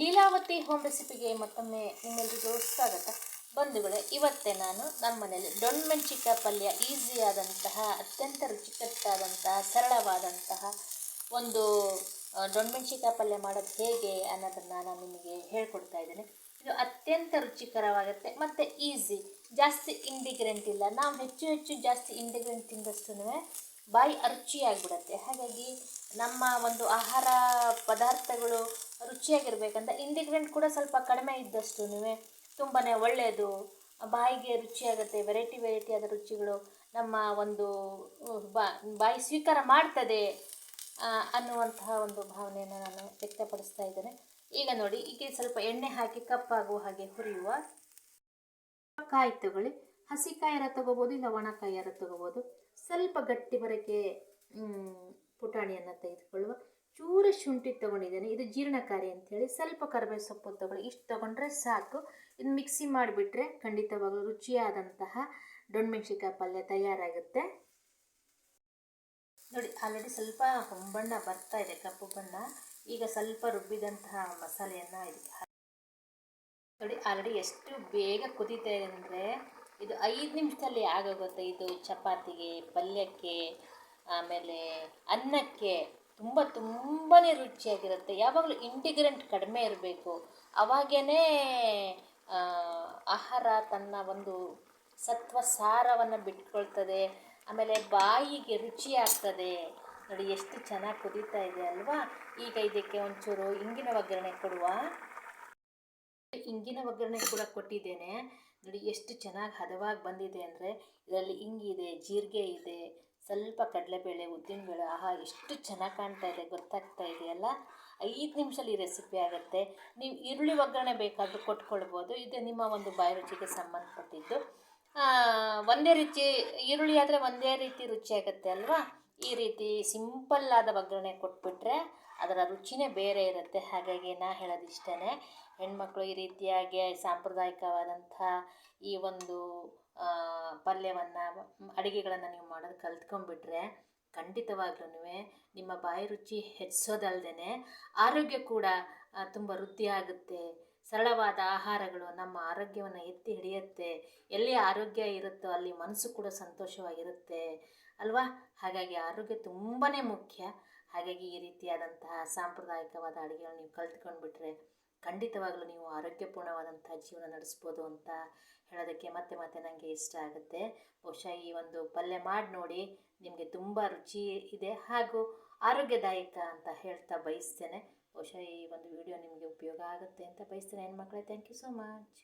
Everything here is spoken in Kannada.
ಲೀಲಾವತಿ ಹೋಮ್ ರೆಸಿಪಿಗೆ ಮತ್ತೊಮ್ಮೆ ನಿಮ್ಮೆಲ್ಲರಿಗೂ ಸ್ವಾಗತ. ಬಂಧುಗಳೇ, ಇವತ್ತೇ ನಾನು ನಮ್ಮ ಮನೆಯಲ್ಲಿ ಮೆಣಸಿಕ ಪಲ್ಯ, ಈಸಿಯಾದಂತಹ, ಅತ್ಯಂತ ರುಚಿಕಟ್ಟಾದಂತಹ ಸರಳವಾದಂತಹ ಒಂದು ಡೊಣ್ಣ ಮೆಣಸಿಕ ಪಲ್ಯ ಮಾಡೋದು ಹೇಗೆ ಅನ್ನೋದನ್ನು ನಾನು ನಿಮಗೆ ಹೇಳ್ಕೊಡ್ತಾ ಇದ್ದೇನೆ. ಇದು ಅತ್ಯಂತ ರುಚಿಕರವಾಗುತ್ತೆ, ಮತ್ತು ಈಸಿ, ಜಾಸ್ತಿ ಇಂಡಿಗ್ರೆಂಟ್ ಇಲ್ಲ. ನಾವು ಹೆಚ್ಚು ಹೆಚ್ಚು ಜಾಸ್ತಿ ಇಂಡಿಗ್ರೆಂಟ್ ತಿಂದಷ್ಟು ಬಾಯಿ ಅರುಚಿಯಾಗಿಬಿಡುತ್ತೆ. ಹಾಗಾಗಿ ನಮ್ಮ ಒಂದು ಆಹಾರ ಪದಾರ್ಥಗಳು ರುಚಿಯಾಗಿರಬೇಕಂತ ಇಂಡಿಗ್ರೆಂಟ್ ಕೂಡ ಸ್ವಲ್ಪ ಕಡಿಮೆ ಇದ್ದಷ್ಟು ತುಂಬಾ ಒಳ್ಳೆಯದು. ಬಾಯಿಗೆ ರುಚಿಯಾಗುತ್ತೆ ವೆರೈಟಿ ವೆರೈಟಿಯಾದ ರುಚಿಗಳು ನಮ್ಮ ಒಂದು ಬಾಯಿ ಸ್ವೀಕಾರ ಮಾಡ್ತದೆ ಅನ್ನುವಂತಹ ಒಂದು ಭಾವನೆಯನ್ನು ನಾನು ವ್ಯಕ್ತಪಡಿಸ್ತಾ ಇದ್ದೇನೆ. ಈಗ ನೋಡಿ, ಈಗ ಸ್ವಲ್ಪ ಎಣ್ಣೆ ಹಾಕಿ, ಕಪ್ಪಾಗುವ ಹಾಗೆ ಹುರಿಯುವ. ಕಾಯಿ ತಗೊಳ್ಳಿ. ಹಸಿ ಕಾಯಾರ ತಗೋಬೋದು, ಇಲ್ಲ ಒಣ ಕಾಯಾರ ತಗೋಬೋದು. ಸ್ವಲ್ಪ ಗಟ್ಟಿ ಪುಟಾಣಿಯನ್ನು ತೆಗೆದುಕೊಳ್ಳುವ. ಶುಂಠಿ ತೊಗೊಂಡಿದ್ದೇನೆ. ಇದು ಜೀರ್ಣಕಾರಿ ಅಂತೇಳಿ ಸ್ವಲ್ಪ ಕರಿಬೇವು ಸೊಪ್ಪು ತೊಗೊಳ್ಳಿ. ಇಷ್ಟು ತೊಗೊಂಡ್ರೆ ಸಾಕು. ಇದು ಮಿಕ್ಸಿ ಮಾಡಿಬಿಟ್ರೆ ಖಂಡಿತವಾಗಲೂ ರುಚಿಯಾದಂತಹ ಡೊಣ್ಮೆಣ್ಸಿಕಾಯಿ ಪಲ್ಯ ತಯಾರಾಗುತ್ತೆ. ನೋಡಿ ಆಲ್ರೆಡಿ ಸ್ವಲ್ಪ ಹೊಂಬಣ್ಣ ಬರ್ತಾ ಇದೆ, ಕಪ್ಪು ಬಣ್ಣ. ಈಗ ಸ್ವಲ್ಪ ರುಬ್ಬಿದಂತಹ ಮಸಾಲೆಯನ್ನು ಇದಕ್ಕೆ ನೋಡಿ ಆಲ್ರೆಡಿ ಎಷ್ಟು ಬೇಗ ಕುದೀತಾ ಇದೆ ಅಂದರೆ ಇದು ಐದು ನಿಮಿಷದಲ್ಲಿ ಆಗೋಗುತ್ತೆ. ಇದು ಚಪಾತಿಗೆ, ಪಲ್ಯಕ್ಕೆ, ಆಮೇಲೆ ಅನ್ನಕ್ಕೆ. ತುಂಬ ತುಂಬಾ ರುಚಿಯಾಗಿರುತ್ತೆ. ಯಾವಾಗಲೂ ಇಂಟಿಗ್ರೆಂಟ್ ಕಡಿಮೆ ಇರಬೇಕು. ಅವಾಗೇ ಆಹಾರ ತನ್ನ ಒಂದು ಸತ್ವ ಸಾರವನ್ನು ಬಿಟ್ಕೊಳ್ತದೆ. ಆಮೇಲೆ ಬಾಯಿಗೆ ರುಚಿ ಆಗ್ತದೆ. ನೋಡಿ, ಎಷ್ಟು ಚೆನ್ನಾಗಿ ಕುದೀತಾ ಇದೆ ಅಲ್ವಾ? ಈಗ ಇದಕ್ಕೆ ಒಂಚೂರು ಇಂಗಿನ ಒಗ್ಗರಣೆ ಕೊಡುವ. ಇಂಗಿನ ಒಗ್ಗರಣೆ ಕೂಡ ಕೊಟ್ಟಿದ್ದೇನೆ. ನೋಡಿ, ಎಷ್ಟು ಚೆನ್ನಾಗಿ ಹದವಾಗಿ ಬಂದಿದೆ ಅಂದರೆ, ಇದರಲ್ಲಿ ಇಂಗಿದೆ ಜೀರಿಗೆ ಇದೆ ಸ್ವಲ್ಪ ಕಡಲೆಬೇಳೆ, ಉದ್ದಿನಬೇಳೆ, ಆಹಾ, ಎಷ್ಟು ಚೆನ್ನಾಗಿ ಕಾಣ್ತಾ ಇದೆ, ಗೊತ್ತಾಗ್ತಾ ಇದೆಯಲ್ಲ? ಐದು ನಿಮಿಷದಲ್ಲಿ ಈ ರೆಸಿಪಿ ಆಗುತ್ತೆ. ನೀವು ಈರುಳ್ಳಿ ಒಗ್ಗರಣೆ ಬೇಕಾದರೂ ಕೊಟ್ಕೊಳ್ಬೋದು. ಇದು ನಿಮ್ಮ ಒಂದು ಬಾಯಿ ರುಚಿಗೆ ಸಂಬಂಧಪಟ್ಟಿದ್ದು. ಒಂದೇ ರೀತಿ, ಈರುಳ್ಳಿ ಆದರೆ ಒಂದೇ ರೀತಿ ರುಚಿಯಾಗುತ್ತೆ ಅಲ್ವಾ? ಈ ರೀತಿ ಸಿಂಪಲ್ ಆದ ಒಗ್ಗರಣೆ ಕೊಟ್ಬಿಟ್ರೆ ಅದರ ರುಚಿನೇ ಬೇರೆ ಇರುತ್ತೆ. ಹಾಗಾಗಿ ನಾ ಹೇಳೋದು ಇಷ್ಟೇ ಹೆಣ್ಮಕ್ಳು ಈ ರೀತಿಯಾಗಿ ಸಾಂಪ್ರದಾಯಿಕವಾದಂಥ ಈ ಒಂದು ಪಲ್ಯವನ್ನು, ಅಡುಗೆಗಳನ್ನು ನೀವು ಮಾಡೋದು ಕಲ್ತ್ಕೊಂಡ್ಬಿಟ್ರೆ ಖಂಡಿತವಾಗ್ಲೂ ನಿಮ್ಮ ಬಾಯಿ ರುಚಿ ಹೆಚ್ಚಿಸೋದಲ್ದೇ ಆರೋಗ್ಯ ಕೂಡ ತುಂಬ ವೃದ್ಧಿ ಆಗುತ್ತೆ ಸರಳವಾದ ಆಹಾರಗಳು ನಮ್ಮ ಆರೋಗ್ಯವನ್ನು ಎತ್ತಿ ಹಿಡಿಯುತ್ತೆ. ಎಲ್ಲಿ ಆರೋಗ್ಯ ಇರುತ್ತೋ ಅಲ್ಲಿ ಮನಸ್ಸು ಕೂಡ ಸಂತೋಷವಾಗಿರುತ್ತೆ. ಅಲ್ವಾ? ಹಾಗಾಗಿ ಆರೋಗ್ಯ ತುಂಬಾ ಮುಖ್ಯ. ಹಾಗಾಗಿ ಈ ರೀತಿಯಾದಂತಹ ಸಾಂಪ್ರದಾಯಿಕವಾದ ಅಡುಗೆಗಳನ್ನ ನೀವು ಕಲ್ತ್ಕೊಂಡ್ಬಿಟ್ರೆ ಖಂಡಿತವಾಗ್ಲೂ ನೀವು ಆರೋಗ್ಯಪೂರ್ಣವಾದಂಥ ಜೀವನ ನಡೆಸ್ಬೋದು ಅಂತ ಹೇಳೋದಕ್ಕೆ ಮತ್ತೆ ಮತ್ತೆ ನನಗೆ ಇಷ್ಟ ಆಗುತ್ತೆ. ಬಹುಶಃ ಈ ಒಂದು ಪಲ್ಯ ಮಾಡಿ ನೋಡಿ ನಿಮಗೆ ತುಂಬ ರುಚಿ ಇದೆ ಹಾಗೂ ಆರೋಗ್ಯದಾಯಕ ಅಂತ ಹೇಳ್ತಾ ಬಯಸ್ತೇನೆ. ಬಹುಶಃ ಈ ಒಂದು ವಿಡಿಯೋ ನಿಮಗೆ ಉಪಯೋಗ ಆಗುತ್ತೆ ಅಂತ ಬಯಸ್ತೇನೆ ಹೆಣ್ಮಕ್ಳೇ. Thank you so much